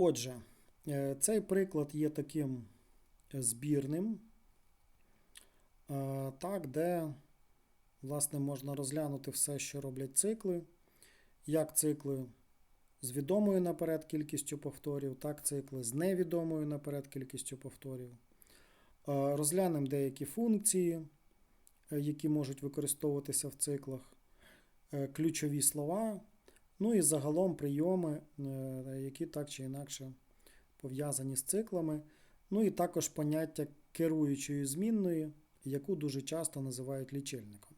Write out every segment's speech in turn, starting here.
Отже, е, цей приклад є таким збірним, е, так, де, власне, можна розглянути все, що роблять цикли, як цикли з відомою наперед кількістю повторів, так цикли з невідомою наперед кількістю повторів. Е, Розглянемо деякі функції, е, які можуть використовуватися в циклах, е, ключові слова, ну і загалом прийоми, е, які так чи інакше пов'язані з циклами. Ну і також поняття керуючої змінної, яку дуже часто називають лічильником.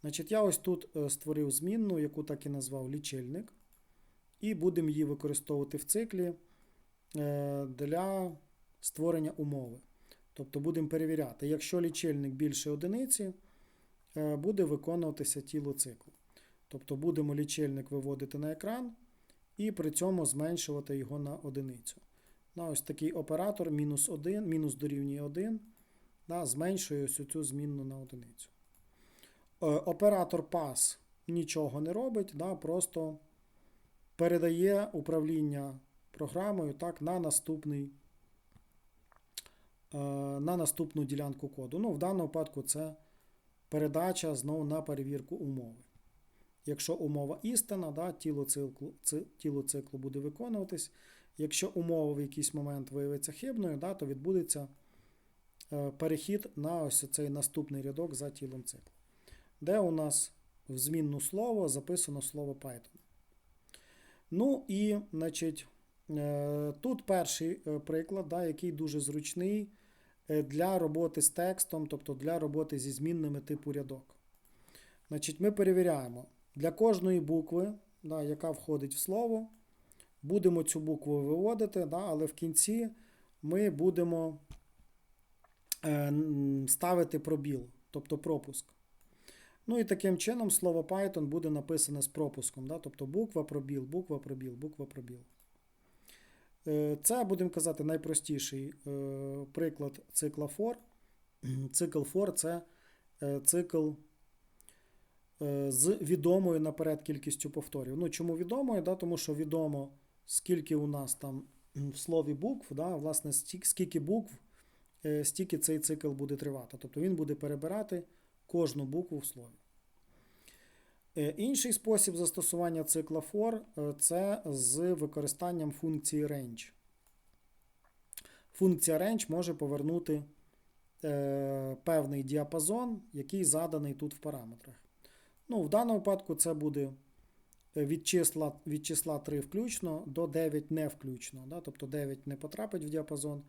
Значить, я ось тут е, створив змінну, яку так і назвав лічильник, і будемо її використовувати в циклі е, для створення умови. Тобто будемо перевіряти, якщо лічильник більше одиниці, буде виконуватися тіло циклу. Тобто будемо лічильник виводити на екран і при цьому зменшувати його на одиницю. На ось такий оператор мінус 1, мінус дорівнює 1, да, зменшує ось цю змінну на одиницю. Е, Оператор pass нічого не робить, да, просто передає управління програмою так, на, наступний, е, на наступну ділянку коду. Ну, В даному випадку це передача знову на перевірку умови. Якщо умова істина, да, тіло, циклу, ци- тіло циклу буде виконуватись. Якщо умова в якийсь момент виявиться хибною, да, то відбудеться е, перехід на ось цей наступний рядок за тілом циклу, де у нас в змінну слово записано слово Python. Ну і, значить, е, тут перший е, приклад, да, який дуже зручний для роботи з текстом, тобто для роботи зі змінними типу рядок. Значить, ми перевіряємо для кожної букви, да, яка входить в слово, будемо цю букву виводити, да, але в кінці ми будемо е, ставити пробіл, тобто пропуск. Ну і таким чином слово Python буде написане з пропуском, да, тобто буква пробіл, буква пробіл, буква пробіл. Е, Це, будемо казати, найпростіший е, приклад цикла for. Цикл for це е, цикл з відомою наперед кількістю повторів. Ну, чому відомою? Да? Тому що відомо, скільки у нас там в слові букв, да? власне, скільки букв, е, стільки цей цикл буде тривати. Тобто він буде перебирати кожну букву в слові. Е, Інший спосіб застосування цикла for е, це з використанням функції range. Функція range може повернути е, певний діапазон, який заданий тут в параметрах. Ну, в даному випадку це буде е, від числа, від числа 3 включно до 9 не включно. Да? Тобто 9 не потрапить в діапазон,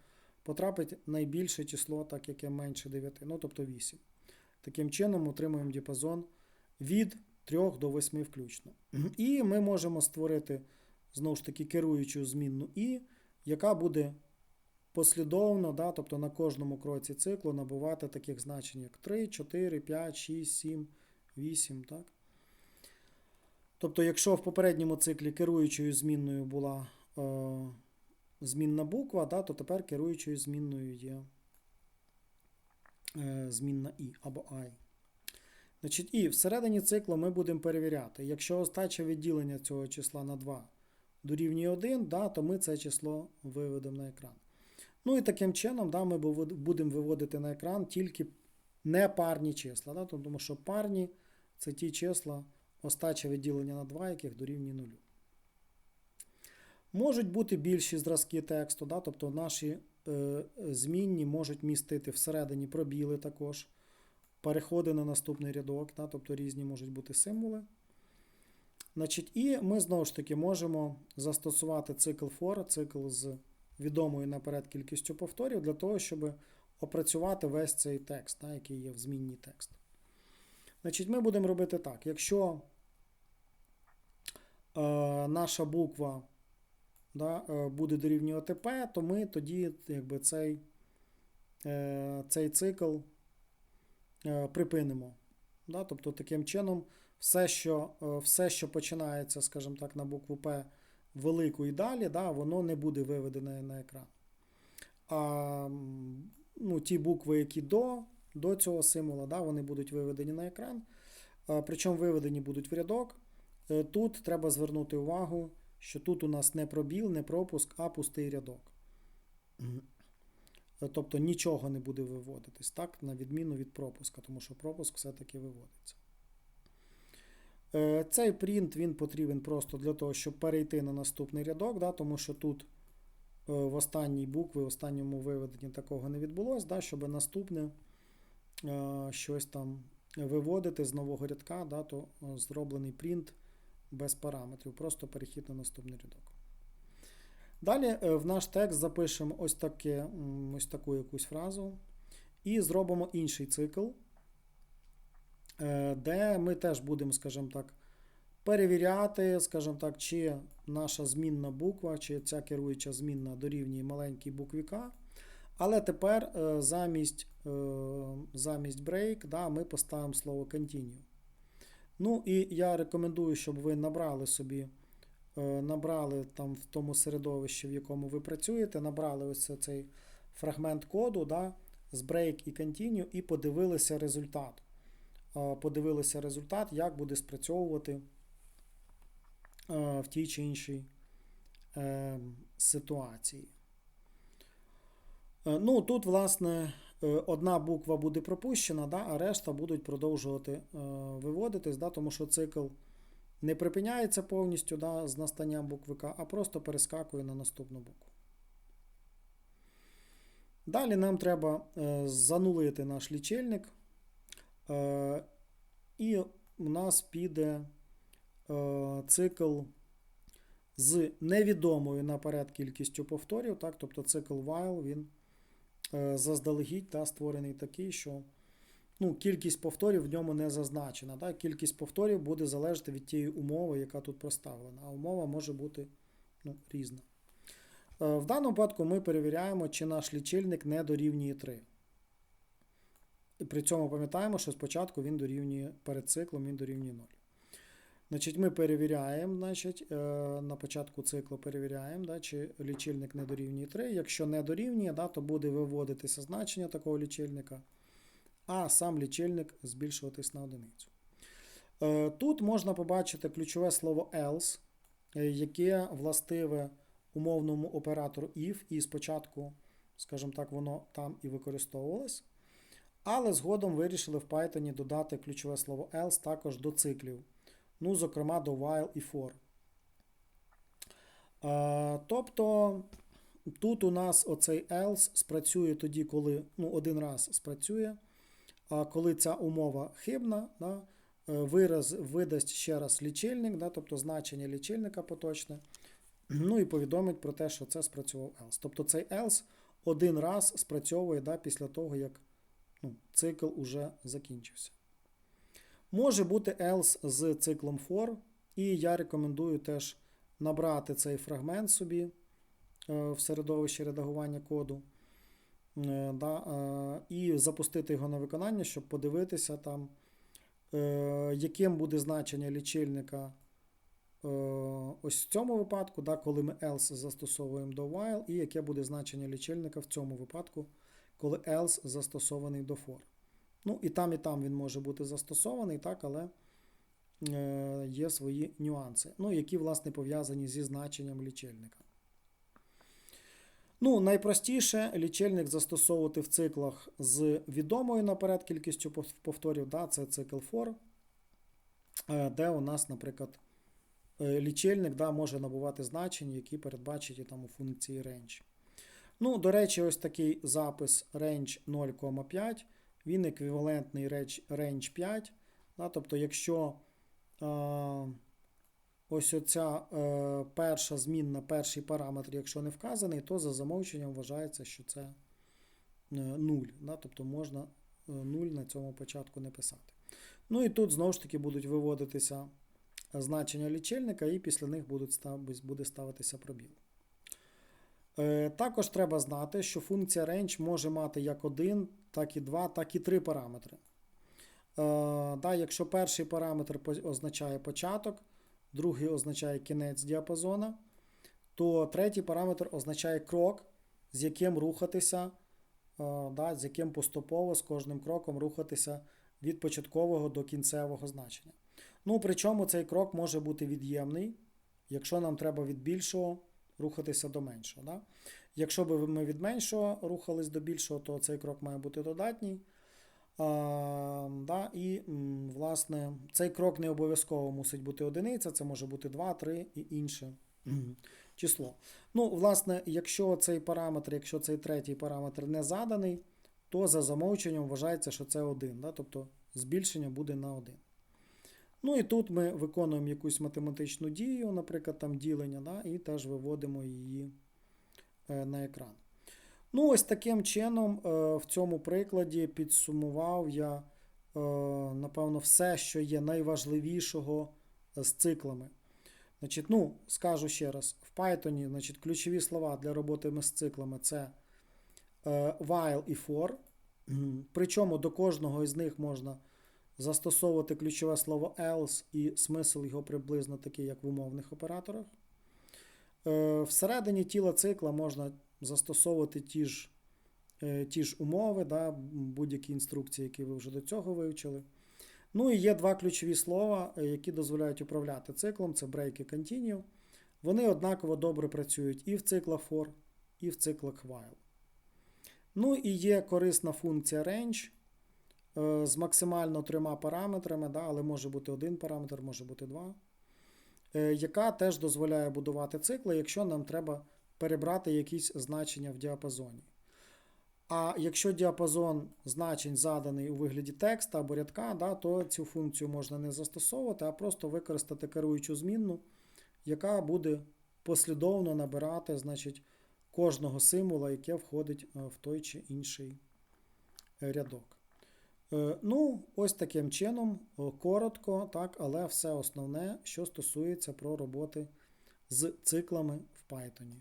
потрапить найбільше число, так яке менше 9, ну тобто 8. Таким чином отримуємо діапазон від 3 до 8 включно. І ми можемо створити знову ж таки керуючу змінну і, яка буде послідовно, да, тобто на кожному кроці циклу набувати таких значень, як 3, 4, 5, 6, 7, 8. Так? Тобто, якщо в попередньому циклі керуючою змінною була е, змінна буква, да, то тепер керуючою змінною є е, змінна і або I. Значить, І всередині циклу ми будемо перевіряти, якщо остача відділення цього числа на 2 дорівнює 1, да, то ми це число виведемо на екран. Ну і таким чином да, ми будемо виводити на екран тільки непарні числа. Да, тому що парні це ті числа, остача відділення на 2, яких дорівнює 0. Можуть бути більші зразки тексту, да, тобто наші е, змінні можуть містити всередині пробіли також, переходи на наступний рядок, да, тобто різні можуть бути символи. Значить, і ми знову ж таки можемо застосувати цикл for, цикл з відомою наперед кількістю повторів, для того, щоб опрацювати весь цей текст, да, який є в змінній текст. Значить, ми будемо робити так. Якщо е, наша буква да, е, буде дорівнювати P, то ми тоді якби, цей, е, цей цикл е, припинимо. Да? Тобто, таким чином, все, що, е, все, що починається, скажімо так, на букву П велику і далі, да, воно не буде виведене на екран. А ну, ті букви, які до, до цього символа, да, вони будуть виведені на екран. Причому виведені будуть в рядок. Е, Тут треба звернути увагу, що тут у нас не пробіл, не пропуск, а пустий рядок. Тобто нічого не буде виводитись, так, на відміну від пропуска, тому що пропуск все-таки виводиться. Е, Цей принт він потрібен просто для того, щоб перейти на наступний рядок, да, тому що тут е, в останній букві, в останньому виведенні такого не відбулося, да, щоб наступне е, щось там виводити з нового рядка, да, то е, зроблений принт без параметрів, просто перехід на наступний рядок. Далі е, в наш текст запишемо ось, таке, ось таку якусь фразу і зробимо інший цикл, е, де ми теж будемо, скажімо так, перевіряти, скажімо так, чи наша змінна буква, чи ця керуюча змінна дорівнює маленькій букві К. Але тепер е, замість, е, замість break да, ми поставимо слово continue. Ну і я рекомендую, щоб ви набрали собі, е, набрали там в тому середовищі, в якому ви працюєте, набрали ось цей фрагмент коду да, з break і continue і подивилися результат. Подивилися результат, як буде спрацьовувати в тій чи іншій ситуації. Е, Ну, тут, власне, е, одна буква буде пропущена, да, а решта будуть продовжувати е, виводитись, да, тому що цикл не припиняється повністю да, з настанням букви К, а просто перескакує на наступну букву. Далі нам треба занулити наш лічильник, і у нас піде цикл з невідомою наперед кількістю повторів, так, тобто цикл while він заздалегідь та створений такий, що ну, кількість повторів в ньому не зазначена. Так? Кількість повторів буде залежати від тієї умови, яка тут проставлена. А умова може бути ну, різна. Е, В даному випадку ми перевіряємо, чи наш лічильник не дорівнює 3. І при цьому пам'ятаємо, що спочатку він дорівнює перед циклом він дорівнює 0. Значить, ми перевіряємо, значить, е, на початку циклу перевіряємо, да, чи лічильник не дорівнює 3. Якщо не дорівнює, да, то буде виводитися значення такого лічильника, а сам лічильник збільшуватись на одиницю. Е, Тут можна побачити ключове слово else, е, яке властиве умовному оператору if, і спочатку, скажімо так, воно там і використовувалось. Але згодом вирішили в Python додати ключове слово else також до циклів. Ну, зокрема, до while і for. Е, тобто тут у нас оцей else спрацює тоді, коли ну, один раз спрацює. А коли ця умова хибна, да, е, вираз видасть ще раз лічильник, да, тобто значення лічильника поточне. Ну і повідомить про те, що це спрацював else. Тобто цей else один раз спрацьовує да, після того, як ну, цикл уже закінчився. Може бути else з циклом for, і я рекомендую теж набрати цей фрагмент собі е, в середовищі редагування коду е, да, е, і запустити його на виконання, щоб подивитися там, яким буде значення лічильника ось в цьому випадку, да, коли ми else застосовуємо до while, і яке буде значення лічильника в цьому випадку, коли else застосований до for. Ну, і там, і там він може бути застосований, так, але е, є свої нюанси, ну, які, власне, пов'язані зі значенням лічильника. Ну, найпростіше лічильник застосовувати в циклах з відомою наперед кількістю повторів, да, це цикл for, е, де у нас, наприклад, е, лічильник да, може набувати значення, які передбачені там у функції range. Ну, до речі, ось такий запис range 0,5 він еквівалентний range- range 5. Да, тобто, якщо е, ось оця е, перша змінна, перший параметр, якщо не вказаний, то за замовченням вважається, що це е, 0. Да, тобто можна е, 0 на цьому початку не писати. Ну і тут знову ж таки будуть виводитися значення лічильника, і після них будуть буде ставитися пробіл. Е, Також треба знати, що функція range може мати як один, так і два, так і три параметри. Е, да, якщо перший параметр означає початок, другий означає кінець діапазона, то третій параметр означає крок, з яким рухатися, е, да, з яким поступово з кожним кроком рухатися від початкового до кінцевого значення. Ну, причому цей крок може бути від'ємний, якщо нам треба від більшого рухатися до меншого. Да? Якщо б ми від меншого рухались до більшого, то цей крок має бути додатній. А, да, і, власне, цей крок не обов'язково мусить бути одиниця, це може бути 2, 3 і інше число. Ну, власне, якщо цей параметр, якщо цей третій параметр не заданий, то за замовченням вважається, що це 1. Да? Тобто збільшення буде на 1. Ну і тут ми виконуємо якусь математичну дію, наприклад, там ділення, да? і теж виводимо її е, на екран. Ну, ось таким чином, е, в цьому прикладі підсумував я, е, напевно, все, що є найважливішого з циклами. Значить, ну, скажу ще раз, в Python значить, ключові слова для роботи з циклами це while і for. Причому до кожного із них можна застосовувати ключове слово else і смисл його приблизно такий, як в умовних операторах. Е, Всередині тіла цикла можна застосовувати ті ж, е, ті ж умови, да, будь-які інструкції, які ви вже до цього вивчили. Ну і є два ключові слова, е, які дозволяють управляти циклом: це break і continue. Вони однаково добре працюють і в циклах for, і в циклах while. Ну і є корисна функція range з максимально трьома параметрами, да, але може бути один параметр, може бути два, е, яка теж дозволяє будувати цикли, якщо нам треба перебрати якісь значення в діапазоні. А якщо діапазон значень заданий у вигляді текста або рядка, да, то цю функцію можна не застосовувати, а просто використати керуючу змінну, яка буде послідовно набирати значить, кожного символа, яке входить е, в той чи інший е, рядок. Е, Ну, ось таким чином, е, коротко, так, але все основне, що стосується про роботи з циклами в Python.